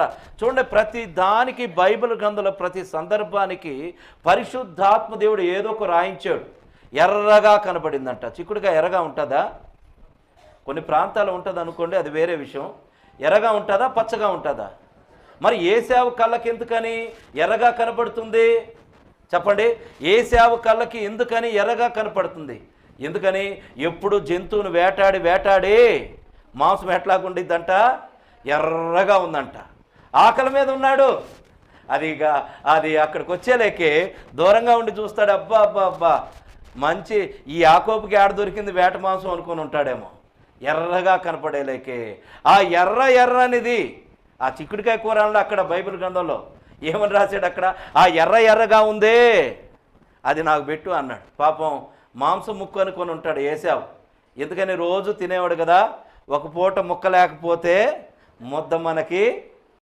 చూడండి ప్రతి దానికి బైబిల్ గ్రంథంలో ప్రతి సందర్భానికి పరిశుద్ధాత్మ దేవుడు ఏదో ఒక రాయించాడు. ఎర్రగా కనబడిందంట. చిక్కుడుగా ఎర్రగా ఉంటుందా? కొన్ని ప్రాంతాలు ఉంటుంది అనుకోండి అది వేరే విషయం. ఎర్రగా ఉంటుందా? పచ్చగా ఉంటుందా? మరి ఏ సేవ కళ్ళకి ఎందుకని ఎర్రగా కనపడుతుంది చెప్పండి. ఏ సేవ కళ్ళకి ఎందుకని ఎర్రగా కనపడుతుంది? ఎందుకని? ఎప్పుడు జంతువును వేటాడి వేటాడి మాంసం ఎట్లాగుండిద్దంట? ఎర్రగా ఉందంట. ఆకలి మీద ఉన్నాడు. అది ఇక అది అక్కడికి వచ్చేలేకే దూరంగా ఉండి చూస్తాడు అబ్బా అబ్బా అబ్బా. మంచి ఈ ఆకోపుకి ఆడ దొరికింది వేట మాంసం అనుకొని ఉంటాడేమో. ఎర్రగా కనపడేలేకే. ఆ ఎర్ర ఎర్ర అనేది. ఆ చిక్కుడికాయ కూరలో అక్కడ బైబిల్ గ్రంథంలో. ఏమని రాశాడు అక్కడ? ఆ ఎర్ర ఎర్రగా ఉందే. అది నాకు పెట్టు అన్నాడు. పాపం మాంసం ముక్కు అనుకొని ఉంటాడు వేసావు ఎందుకని రోజు తినేవాడు కదా ఒక పూట ముక్క లేకపోతే ముద్ద మనకి